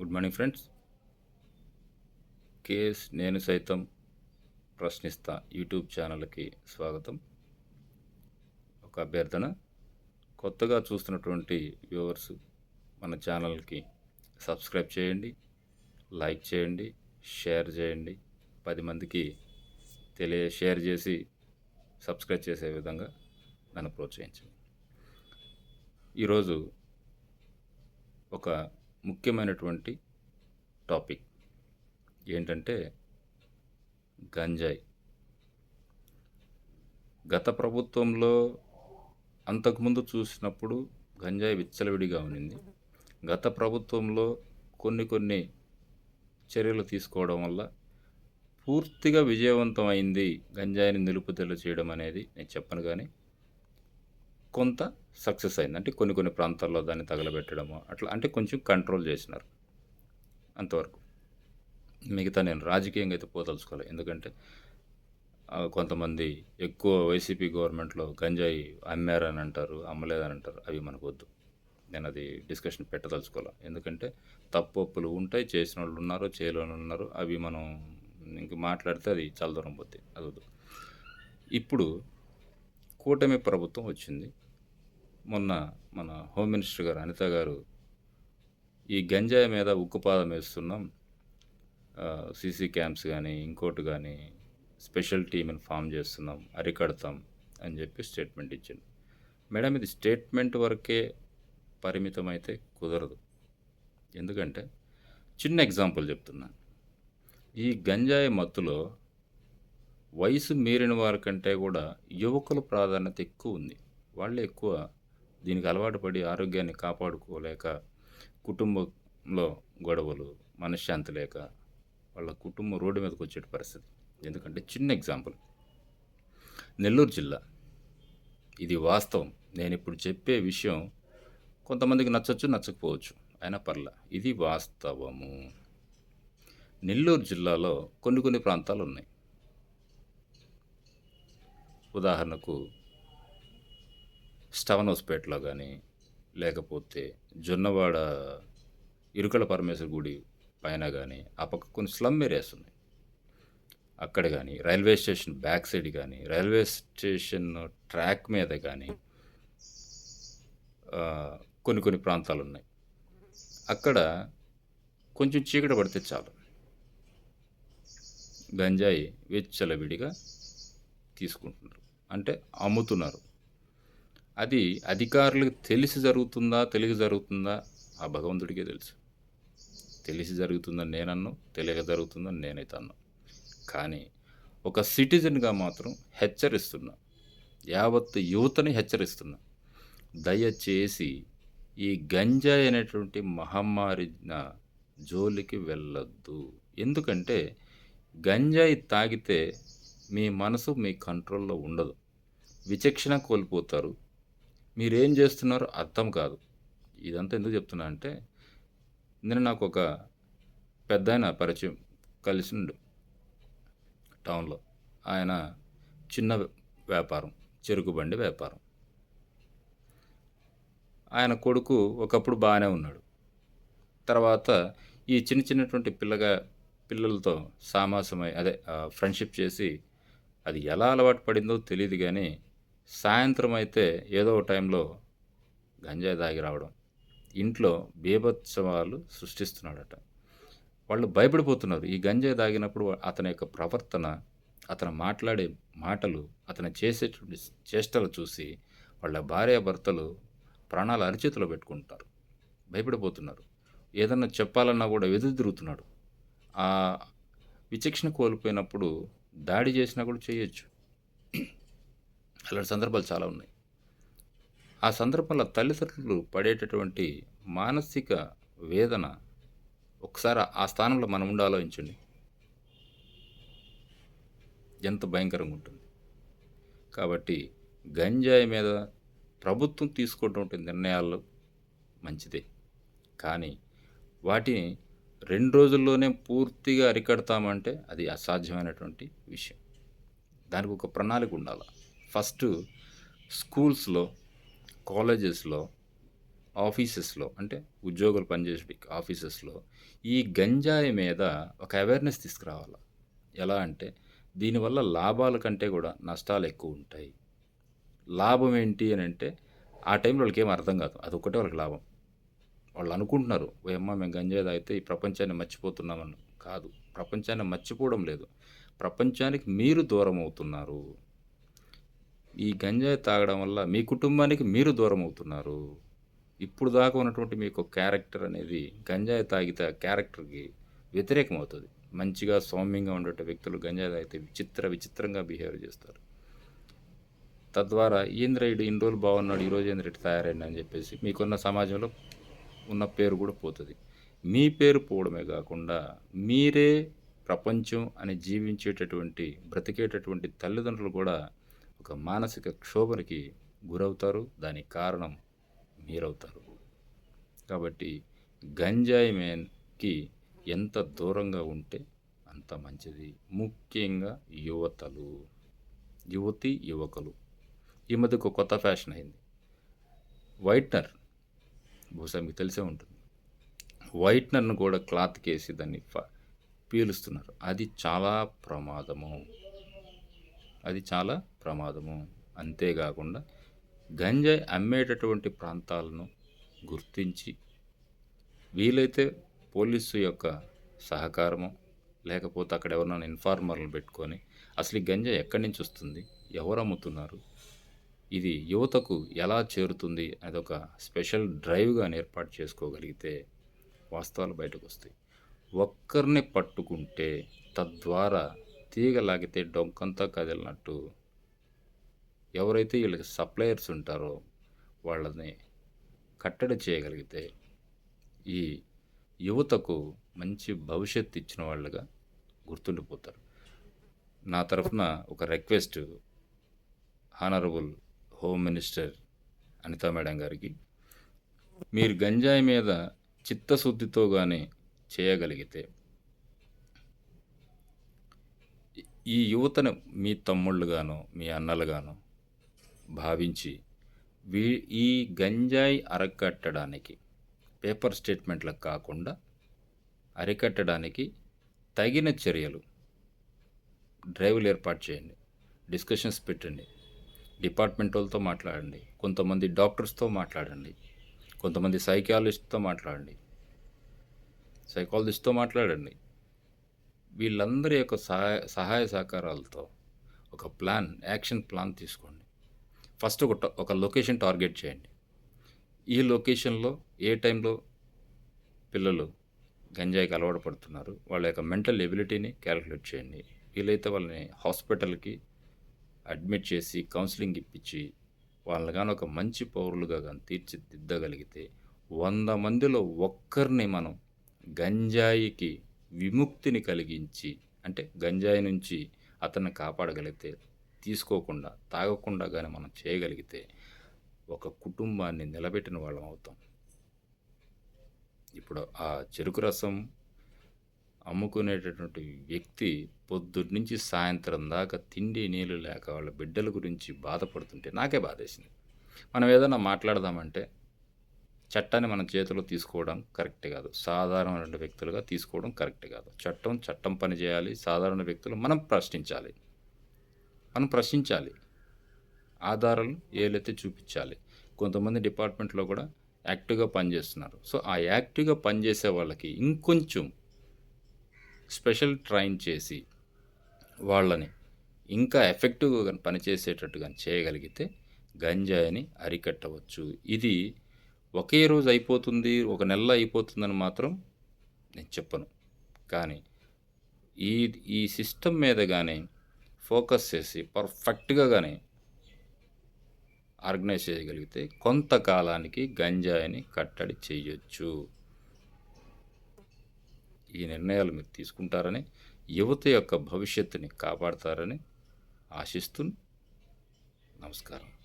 Good morning friends. KS నేను సైతం ప్రశ్నిస్తా యూట్యూబ్ ఛానల్కి స్వాగతం. ఒక అభ్యర్థన. కొత్తగా చూస్తున్నటువంటి వ్యూవర్స్ మన ఛానల్కి సబ్స్క్రైబ్ చేయండి లైక్ చేయండి షేర్ చేయండి. పది మందికి తెలియ షేర్ చేసి సబ్స్క్రైబ్ చేసే విధంగా నన్ను ప్రోత్సహించండి. ఈరోజు ఒక ముఖ్యమైనటువంటి టాపిక్ ఏంటంటే గంజాయి. గత ప్రభుత్వంలో అంతకుముందు చూసినప్పుడు గంజాయి విచ్చలవిడిగా ఉన్నింది. గత ప్రభుత్వంలో కొన్ని కొన్ని చర్యలు తీసుకోవడం వల్ల పూర్తిగా విజయవంతమైంది గంజాయిని నిలుపుదల చేయడం అనేది నేను చెప్పను కానీ కొంత సక్సెస్ అయింది. అంటే కొన్ని కొన్ని ప్రాంతాల్లో దాన్ని తగలబెట్టడము అట్లా అంటే కొంచెం కంట్రోల్ చేసినారు అంతవరకు. మిగతా నేను రాజకీయంగా అయితే పోదలుచుకోవాలి ఎందుకంటే కొంతమంది ఎక్కువ వైసీపీ గవర్నమెంట్లో గంజాయి అమ్మారని అంటారు అమ్మలేదని అంటారు. అవి మనకు వద్దు. నేను అది డిస్కషన్ పెట్టదలుచుకోవాలి ఎందుకంటే తప్పప్పులు ఉంటాయి చేసిన వాళ్ళు ఉన్నారు చేయలేని ఉన్నారు. అవి మనం ఇంక మాట్లాడితే అది చాలా దూరం పోతుంది అది వద్దు. ఇప్పుడు కూటమి ప్రభుత్వం వచ్చింది. మొన్న మన హోమ్ మినిస్టర్ గారు అనిత గారు ఈ గంజాయి మీద ఉక్కుపాదం వేస్తున్నాం. సీసీ క్యాంప్స్ కానీ ఇంకోటి కానీ స్పెషల్ టీమ్ని ఫామ్ చేస్తున్నాం అరికడతాం అని చెప్పి స్టేట్మెంట్ ఇచ్చింది మేడం ఇది స్టేట్మెంట్ వరకే పరిమితం అయితే కుదరదు. ఎందుకంటే చిన్న ఎగ్జాంపుల్ చెప్తున్నాను ఈ గంజాయి మత్తులో వయసు మీరిన వారి కంటే కూడా యువకుల ప్రాధాన్యత ఎక్కువ ఉంది. వాళ్ళే ఎక్కువ దీనికి అలవాటు పడి ఆరోగ్యాన్ని కాపాడుకోలేక కుటుంబంలో గొడవలు మనశ్శాంతి లేక వాళ్ళ కుటుంబం రోడ్డు మీదకి వచ్చే పరిస్థితి. ఎందుకంటే చిన్న ఎగ్జాంపుల్. నెల్లూరు జిల్లా. ఇది వాస్తవం. నేను ఇప్పుడు చెప్పే విషయం కొంతమందికి నచ్చచ్చు నచ్చకపోవచ్చు. అయినా పర్లా. ఇది వాస్తవము. నెల్లూరు జిల్లాలో కొన్ని కొన్ని ప్రాంతాలు ఉన్నాయి. ఉదాహరణకు స్టవనోస్పేటలో కానీ లేకపోతే జొన్నవాడ ఇరుకల పరమేశ్వర గుడి పైన కానీ ఆ పక్క కొన్ని స్లమ్ ఏరియాస్ ఉన్నాయి. అక్కడ కానీ రైల్వే స్టేషన్ బ్యాక్ సైడ్ కానీ రైల్వే స్టేషన్ ట్రాక్ మీద కానీ కొన్ని కొన్ని ప్రాంతాలు ఉన్నాయి. అక్కడ కొంచెం చీకటి పడితే చాలు. గంజాయి వెచ్చలవిడిగా తీసుకుంటున్నారు. అంటే అమ్ముతున్నారు. అది అధికారులకు తెలిసి జరుగుతుందా తెలియక జరుగుతుందా? ఆ భగవంతుడికే తెలుసు. తెలిసి జరుగుతుందని నేనన్ను తెలియక జరుగుతుందని నేనైతే అన్నా. కానీ ఒక సిటిజన్గా మాత్రం హెచ్చరిస్తున్నా. యావత్ యువతని హెచ్చరిస్తున్నా. దయచేసి ఈ గంజాయి అనేటువంటి మహమ్మారిన జోలికి వెళ్ళొద్దు. ఎందుకంటే గంజాయి తాగితే మీ మనసు మీ కంట్రోల్లో ఉండదు. విచక్షణ కోల్పోతారు. మీరేం చేస్తున్నారో అర్థం కాదు. ఇదంతా ఎందుకు చెప్తున్నా అంటే నేను నాకు ఒక పెద్ద ఆయన పరిచయం కలిసిండు టౌన్లో. ఆయన చిన్న వ్యాపారం చెరుకు బండి వ్యాపారం. ఆయన కొడుకు ఒకప్పుడు బాగానే ఉన్నాడు. తర్వాత ఈ చిన్న చిన్నటువంటి పిల్లగా పిల్లలతో సామాసమై అదే ఫ్రెండ్షిప్ చేసి అది ఎలా అలవాటు పడిందో తెలియదు కానీ సాయంత్రం అయితే ఏదో టైంలో గంజాయి తాగి రావడం. ఇంట్లో బీభత్సవాలు సృష్టిస్తున్నాడట. వాళ్ళు భయపడిపోతున్నారు. ఈ గంజాయి తాగినప్పుడు అతని యొక్క ప్రవర్తన అతను మాట్లాడే మాటలు అతను చేసేటువంటి చేష్టలు చూసి వాళ్ళ భార్యాభర్తలు ప్రాణాలు అరిచేతిలో పెట్టుకుంటారు. భయపడిపోతున్నారు. ఏదన్నా చెప్పాలన్నా కూడా ఎదురు తిరుగుతున్నాడు. ఆ విచక్షణ కోల్పోయినప్పుడు దాడి చేసినా కూడా చేయొచ్చు. అలాంటి సందర్భాలు చాలా ఉన్నాయి. ఆ సందర్భంలో తల్లిదండ్రులు పడేటటువంటి మానసిక వేదన ఒకసారి ఆ స్థానంలో మనం ఉండి ఆలోచించండి. ఎంత భయంకరంగా ఉంటుంది. కాబట్టి గంజాయి మీద ప్రభుత్వం తీసుకుంటున్న నిర్ణయాలు మంచిదే. కానీ వాటిని రెండు రోజుల్లోనే పూర్తిగా అరికడతామంటే అది అసాధ్యమైనటువంటి విషయం దానికి ఒక ప్రణాళిక ఉండాలి ఫస్ట్ స్కూల్స్లో కాలేజెస్లో ఆఫీసెస్‌లో అంటే ఉద్యోగులు పనిచేసే ఆఫీసెస్‌లో ఈ గంజాయి మీద ఒక అవేర్‌నెస్ తీసుకురావాలి ఎలా అంటే దీనివల్ల లాభాల కంటే కూడా నష్టాలు ఎక్కువ ఉంటాయి లాభం ఏంటి అని అంటే ఆ టైంలో వాళ్ళకి ఏం అర్థం కాదు. అదొక్కటే వాళ్ళకి లాభం. వాళ్ళు అనుకుంటున్నారు ఓయమ్మ మేము గంజాయి తాగితే ఈ ప్రపంచాన్ని మర్చిపోతున్నామని. కాదు. ప్రపంచాన్ని మర్చిపోవడం లేదు. ప్రపంచానికి మీరు దూరం అవుతున్నారు. ఈ గంజాయి తాగడం వల్ల మీ కుటుంబానికి మీరు దూరం అవుతున్నారు. ఇప్పుడు దాకా ఉన్నటువంటి మీకు క్యారెక్టర్ అనేది గంజాయి తాగితే ఆ క్యారెక్టర్‌కి వ్యతిరేకం అవుతుంది మంచిగా సౌమ్యంగా ఉండేటి వ్యక్తులు గంజాయి తాగితే విచిత్ర విచిత్రంగా బిహేవ్ చేస్తారు. తద్వారా ఏందిరా ఈడు ఇన్ని రోజులు బాగున్నాడు. ఈరోజు ఏందిరా ఇట్ట అని చెప్పేసి మీకున్న సమాజంలో ఉన్న పేరు కూడా పోతుంది మీ పేరు పోవడమే కాకుండా మీరే ప్రపంచం అని జీవించేటటువంటి బ్రతికేటటువంటి తల్లిదండ్రులు కూడా ఒక మానసిక క్షోభనికి గురవుతారు. దానికి కారణం మీరవుతారు. కాబట్టి గంజాయి మ్యాన్‌కి ఎంత దూరంగా ఉంటే అంత మంచిది. ముఖ్యంగా యువతలు. యువతి యువకులు. ఈ మధ్య ఒక కొత్త ఫ్యాషన్ అయింది. వైట్నర్. బహుశా మీకు తెలిసే ఉంటుంది. వైట్నర్ను కూడా క్లాత్‌కేసి దాన్ని పీలుస్తున్నారు. అది చాలా ప్రమాదము. అది చాలా ప్రమాదము. అంతేకాకుండా గంజాయి అమ్మేటటువంటి ప్రాంతాలను గుర్తించి వీలైతే పోలీసు యొక్క సహకారము లేకపోతే అక్కడ ఎవరినైనా ఇన్ఫార్మర్లు పెట్టుకొని అసలు ఈ గంజాయి ఎక్కడి నుంచి వస్తుంది? ఎవరు అమ్ముతున్నారు? ఇది యువతకు ఎలా చేరుతుంది? అదొక స్పెషల్ డ్రైవ్గా ఏర్పాటు చేసుకోగలిగితే వాస్తవాలు బయటకొస్తాయి. ఒక్కరిని పట్టుకుంటే తద్వారా తీగ లాగితే డొంకంతా కదిలినట్టు ఎవరైతే వీళ్ళకి సప్లయర్స్ ఉంటారో వాళ్ళని కట్టడి చేయగలిగితే ఈ యువతకు మంచి భవిష్యత్తు ఇచ్చిన వాళ్ళుగా గుర్తుండిపోతారు. నా తరఫున ఒక request honourable home minister Anitha madam గారికి. మీరు గంజాయి మీద చిత్తశుద్ధితో కానీ చేయగలిగితే ఈ యువతను మీ తమ్ముళ్ళుగానో, మీ అన్నలుగానో భావించి వీ ఈ గంజాయి అరకట్టడానికి పేపర్ స్టేట్మెంట్‌లకు కాకుండా అరికట్టడానికి తగిన చర్యలు డ్రైవ్‌లు ఏర్పాటు చేయండి. డిస్కషన్స్ పెట్టండి. డిపార్ట్‌మెంటోళ్ళతో మాట్లాడండి. కొంతమంది డాక్టర్స్‌తో మాట్లాడండి. కొంతమంది సైకాలజిస్ట్తో మాట్లాడండి. సైకాలజిస్ట్‌తో మాట్లాడండి. వీళ్ళందరి యొక్క సహాయ సహాయ సహకారాలతో ఒక ప్లాన్ యాక్షన్ ప్లాన్ తీసుకోండి. ఫస్ట్ ఒక ఒక లొకేషన్ టార్గెట్ చేయండి. ఈ లొకేషన్‌లో ఏ టైంలో పిల్లలు గంజాయికి అలవాటు పడుతున్నారు. వాళ్ళ యొక్క మెంటల్ ఎబిలిటీని క్యాలిక్యులేట్ చేయండి. వీలైతే వాళ్ళని హాస్పిటల్‌కి అడ్మిట్ చేసి కౌన్సిలింగ్ ఇప్పించి వాళ్ళని కానీ ఒక మంచి పౌరులుగా కానీ తీర్చిదిద్దగలిగితే వంద మందిలో ఒక్కరిని మనం గంజాయికి విముక్తిని కలిగించి అంటే గంజాయి నుంచి అతన్ని కాపాడగలిగితే తీసుకోకుండా, తాగకుండా కానీ మనం చేయగలిగితే ఒక కుటుంబాన్ని నిలబెట్టిన వాళ్ళం అవుతాం. ఇప్పుడు ఆ చెరుకు రసం అమ్ముకునేటటువంటి వ్యక్తి పొద్దున్నుంచి సాయంత్రం దాకా తిండి, నీళ్ళు లేక వాళ్ళ బిడ్డల గురించి బాధపడుతుంటే నాకే బాధేసింది. మనం ఏదైనా మాట్లాడదామంటే చట్టాన్ని మన చేతిలో తీసుకోవడం కరెక్ట్ కాదు. సాధారణమైన వ్యక్తులుగా తీసుకోవడం కరెక్ట్ కాదు. చట్టం, చట్టం పని చేయాలి. సాధారణ వ్యక్తులు మనం ప్రశ్నించాలి. మనం ప్రశ్నించాలి. ఆధారాలు ఏలైతే చూపించాలి. కొంతమంది డిపార్ట్‌మెంట్‌లో కూడా యాక్టివ్‌గా పనిచేస్తున్నారు. సో, ఆ యాక్టివ్‌గా పనిచేసే వాళ్ళకి ఇంకొంచెం స్పెషల్ ట్రైన్ చేసి వాళ్ళని ఇంకా ఎఫెక్టివ్‌గా పనిచేసేటట్టుగా పనిచేసేటట్టు చేయగలిగితే గంజాయిని అరికట్టవచ్చు. ఇది ఒకే రోజు అయిపోతుంది. ఒక నెల అయిపోతుందని మాత్రం నేను చెప్పను. కానీ ఈ ఈ సిస్టమ్ మీద కానీ ఫోకస్ చేసి పర్ఫెక్ట్‌గా కానీ ఆర్గనైజ్ చేయగలిగితే కొంతకాలానికి గంజాయిని కట్టడి చేయొచ్చు. ఈ నిర్ణయాలు మీరు తీసుకుంటారని, యువత యొక్క భవిష్యత్తుని కాపాడతారని ఆశిస్తూ నమస్కారం.